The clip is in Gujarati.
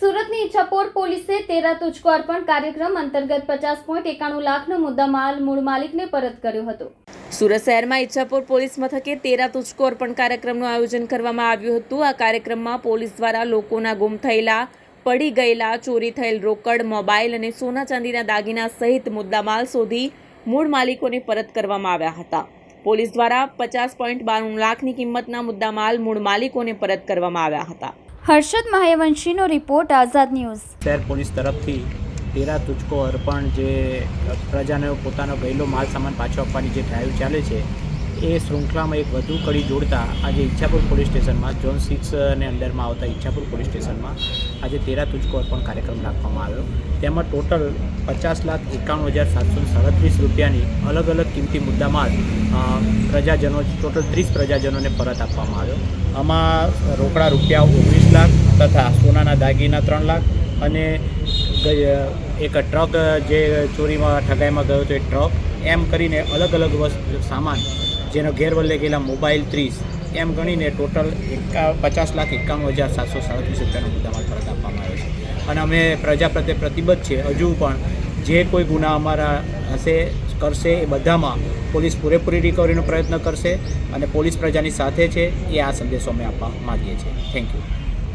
સુરતની ઈચ્છાપોર પોલીસે તેરા તુચકો અર્પણ કાર્યક્રમ અંતર્ગત પચાસ પોઈન્ટ એકાણું લાખનો મુદ્દા માલ મૂળ માલિકને પરત કર્યો હતો. સુરત શહેરમાં ઈચ્છાપોર પોલીસ મથકે તેરા તુચકો અર્પણ કાર્યક્રમનું આયોજન કરવામાં આવ્યું હતું. આ કાર્યક્રમમાં પોલીસ દ્વારા લોકોના ગુમ થયેલા, પડી ગયેલા, ચોરી થયેલ રોકડ, મોબાઈલ અને સોના ચાંદીના દાગીના સહિત મુદ્દામાલ શોધી મૂળ માલિકોને પરત કરવામાં આવ્યા હતા. પોલીસ દ્વારા પચાસ પોઈન્ટ બાણું લાખની કિંમતના મુદ્દામાલ મૂળ માલિકોને પરત કરવામાં આવ્યા હતા. હર્ષદ મહાયવંશીનો રિપોર્ટ, આઝાદ ન્યૂઝ. શહેર પોલીસ તરફથી તેરા તુચકો અર્પણ, જે પ્રજાને પોતાનો ગયેલો માલ સામાન પાછો આપવાની જે ડ્રાઈવ ચાલે છે એ શૃંખલામાં એક વધુ કડી જોડતા આજે ઈચ્છાપુર પોલીસ સ્ટેશનમાં ઝોન સિક્સને અંડરમાં આવતા ઈચ્છાપુર પોલીસ સ્ટેશનમાં આજે તેરા તુજકો અર્પણ કાર્યક્રમ રાખવામાં આવ્યો. તેમાં ટોટલ પચાસ લાખ એકાણું હજાર સાતસો સાડત્રીસ રૂપિયાની અલગ અલગ કિંમતી મુદ્દામાં પ્રજાજનો, ટોટલ ત્રીસ પ્રજાજનોને પરત આપવામાં આવ્યો. આમાં રોકડા રૂપિયા ઓગણીસ લાખ તથા સોનાના દાગીના ત્રણ લાખ અને એક ટ્રક જે ચોરીમાં, ઠગાઈમાં ગયો હતો એ ટ્રક, એમ કરીને અલગ અલગ વસ્તુ, સામાન જેનો ગેરવલ્લે ગયેલા મોબાઈલ ત્રીસ, એમ ગણીને ટોટલ એકા, પચાસ લાખ એકાણું હજાર સાતસો સાડત્રીસ રૂપિયાનો મુદ્દામાલ પરત આપવામાં આવ્યો છે. અને અમે પ્રજા પ્રત્યે પ્રતિબદ્ધ છે હજુ પણ જે કોઈ ગુના અમારા હશે, કરશે એ બધામાં પોલીસ પૂરેપૂરી રિકવરીનો પ્રયત્ન કરશે અને પોલીસ પ્રજાની સાથે છે એ આ સંદેશો અમે આપવા માગીએ છીએ. Thank you